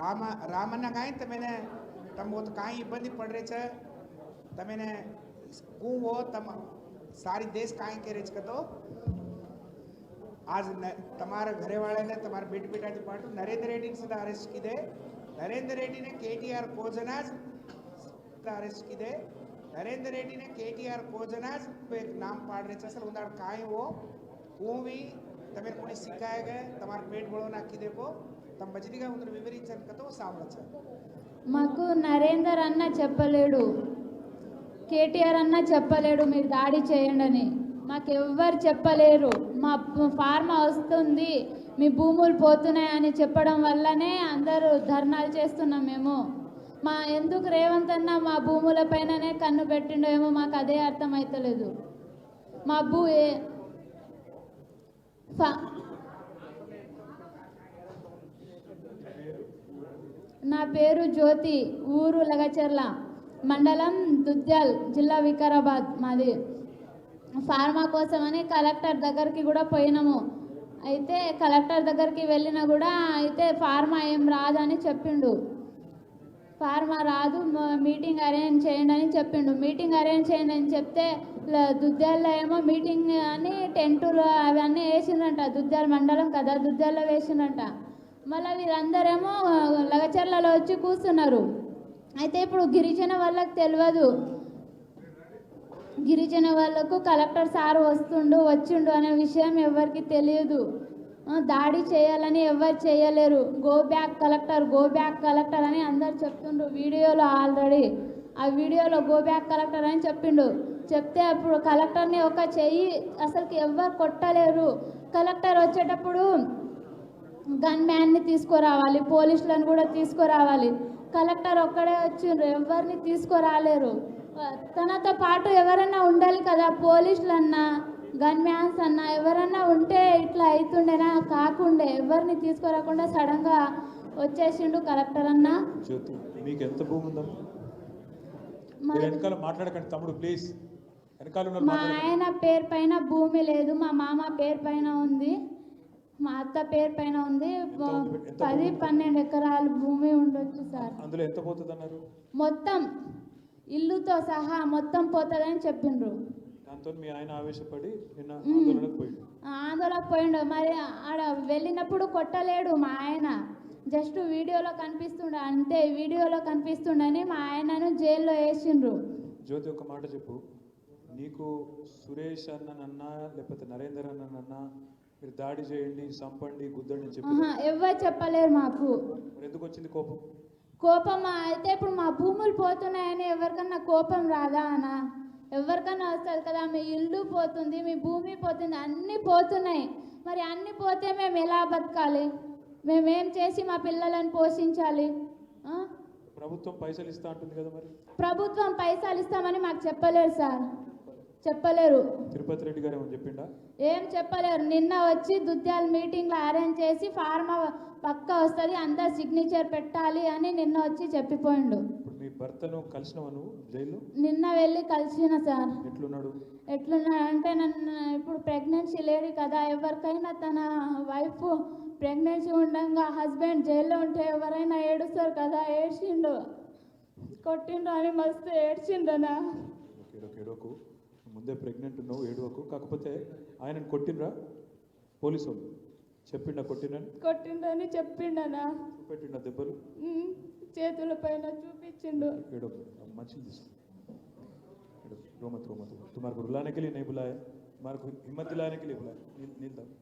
राम राम तब तम वो का इबंधी पड़ रहे तब कूँ वो तम सारी देश का कह रहे तो आज तमारे घरे वाले ने, तमारे बेट बेटा जो पाठ नरेंद्र रेड्डी ने सुधा अरेस्ट की दे। नरेंद्र रेड्डी ने के टी आर कोजना अरेस्ट की दे। नरेंद्र रेड्डी ने के टी आर कोजना नाम पाड़ रहे असल उन्हें का वो, कूँ भी તમે કોને શીખાય ગયા તમારું પેટ ગોળો નાખી తమ మజిదిగా ఉందని వివరించాను కదా సామరస్యం మాకు నరేందర్ అన్న చెప్పలేడు కేటీఆర్ అన్న చెప్పలేడు మీరు దాడి చేయండి అని మాకెవ్వరు చెప్పలేరు మా ఫార్మా వస్తుంది మీ భూములు పోతున్నాయని చెప్పడం వల్లనే అందరూ ధర్నాలు చేస్తున్నాం మేము. మా ఎందుకు రేవంత్ అన్న మా భూములపైననే కన్ను పెట్టిండో ఏమో మాకు అదే అర్థమవుతలేదు మా భూ నా పేరు జ్యోతి ఊరు లగచెర్ల మండలం దుద్యాల్ జిల్లా వికారాబాద్ మాది. ఫార్మా కోసమని కలెక్టర్ దగ్గరికి కూడా పోయినాము. అయితే కలెక్టర్ దగ్గరికి వెళ్ళినా కూడా అయితే ఫార్మా ఏం రాదని చెప్పిండు. ఫార్మా రాదు మీటింగ్ అరేంజ్ చేయండి అని చెప్పిండు. మీటింగ్ అరేంజ్ చేయండి అని చెప్తే దుద్దాల్లో ఏమో మీటింగ్ అని టెంటులు అవన్నీ వేసిండ్రంట దుద్దాల మండలం కదా దుద్దాల్లో వేసిండ్రంట మళ్ళీ వీరందరేమో లగచర్లలో వచ్చి కూర్చున్నారు. అయితే ఇప్పుడు గిరిజన వాళ్ళకి తెలియదు గిరిజన వాళ్ళకు కలెక్టర్ సార్ వస్తుండు వచ్చిండు అనే విషయం ఎవరికి తెలియదు. దాడి చేయాలని ఎవరు చేయలేరు. Go back collector go back collector అని అందరు చెప్తుండ్రు. వీడియోలో ఆల్రెడీ ఆ వీడియోలో గో బ్యాక్ కలెక్టర్ అని చెప్పిండు. చెప్తే అప్పుడు కలెక్టర్ని ఒక చెయ్యి అసలుకి ఎవరు కొట్టలేరు. కలెక్టర్ వచ్చేటప్పుడు గన్ మ్యాన్ని తీసుకురావాలి పోలీసులను కూడా తీసుకురావాలి. కలెక్టర్ ఒక్కడే వచ్చిండ్రు ఎవరిని తీసుకురాలేరు. తనతో పాటు ఎవరన్నా ఉండాలి కదా పోలీసులన్నా. గన్ మ్యాన్స్ అన్నా ఎవరన్నా ఉంటే ఇట్లా అవుతుండేనా కాకుండే ఎవరిని తీసుకురాకుండా సడన్గా వచ్చేసిండు కలెక్టర్ అన్న. జ్యోతి మీకు ఎంత భూమి ఉందమ్మా? మా మీరు వెనకాల మాట్లాడకండి తమ్ముడు ప్లీజ్ వెనకాల ఉన్న మా ఆయన పేరు పైన భూమి లేదు మా మామ పేరు పైన ఉంది మా అత్త పేరు పైన ఉంది. పది? పన్నెండు ఎకరాలు భూమి ఉండొచ్చు సార్. అందులో ఎంత పోతుంది అన్నారు మొత్తం ఇల్లుతో సహా మొత్తం పోతుందని చెప్పిండ్రు. దాంతో మీ ఆయన ఆవేశపడి నిన్న ఆందోళనకు పోయిండు. మరి ఆడ వెళ్ళినప్పుడు కొట్టలేడు మా ఆయన. జస్ట్ వీడియోలో కనిపిస్తుండ అంతే వీడియోలో కనిపిస్తుండని మా ఆయనను జైల్లో వేసిండ్రు. జ్యోతి ఒక మాట చెప్పు. నీకు సురేష్ అన్ననన్నా లేకపోతే నరేందర్ అన్ననన్నా మీరు దాడి చేయండి సంపండి గుద్దండి అని చెప్పి ఆహా, ఎవ్వరు చెప్పలేరు మాకు. ఎందుకు వచ్చింది కోపం? కోపం అయితే ఇప్పుడు మా భూములు పోతున్నాయని ఎవరికన్నా కోపం రాదా అన్న? ఎవరికన్నా వస్తుంది కదా మీ ఇల్లు పోతుంది మీ భూమి పోతుంది అన్నీ పోతున్నాయి. మరి అన్నీ పోతే మేము ఎలా బతకాలి? మేమేం చేసి మా పిల్లలను పోషించాలి? ప్రభుత్వం పైసలు ఇస్తా అంటుంది కదా మరి. ప్రభుత్వం పైసలు ఇస్తామని మాకు చెప్పలేరు సార్. చెప్పలేరు. తిరుపతి రెడ్డి గారు ఏమని చెప్పిండా? ఏం చెప్పలేరు. నిన్న వచ్చి దుద్యాల మీటింగ్లో అరేంజ్ చేసి ఫార్మా పక్క వస్తుంది అందరు సిగ్నేచర్ పెట్టాలి అని నిన్న వచ్చి చెప్పిపోయిండు. ఇప్పుడు మీ భర్తను కలిసినవా నువ్వు జైల్లో? నిన్న వెళ్ళి కలిసిన సార్. ఎట్లున్నాడు? ఎట్లున్నాడంటే నన్ను ఇప్పుడు ప్రెగ్నెన్సీ లేడు కదా ఎవరికైనా తన వైఫ్ ప్రెగ్నెన్సీ ఉండగా హస్బెండ్ జైల్లో ఉంటే ఎవరైనా ఏడుస్తారు కదా ఏడ్చిండు. కొట్టిండు అని మస్తు ఏడోకు ఏడోకు ముందే ప్రెగ్నెంట్ ఉన్నావు ఏడవకు కాకపోతే ఆయనను కొట్టినరా పోలీసు వాళ్ళు చెప్పిండా కొట్టినని కొట్టిండని చెప్పిండనా చూపెట్టిండా దెబ్బలు ఉమ్, చేతుల పైన చూపించిండు ఏడోకు మంచిది తీసుకో एडो, रो मत रो मत तुम्हारे को रुलाने के लिए नहीं बुलाया तुम्हारे को हिम्मत दिलाने के लिए बुलाया नील नील दम नील दम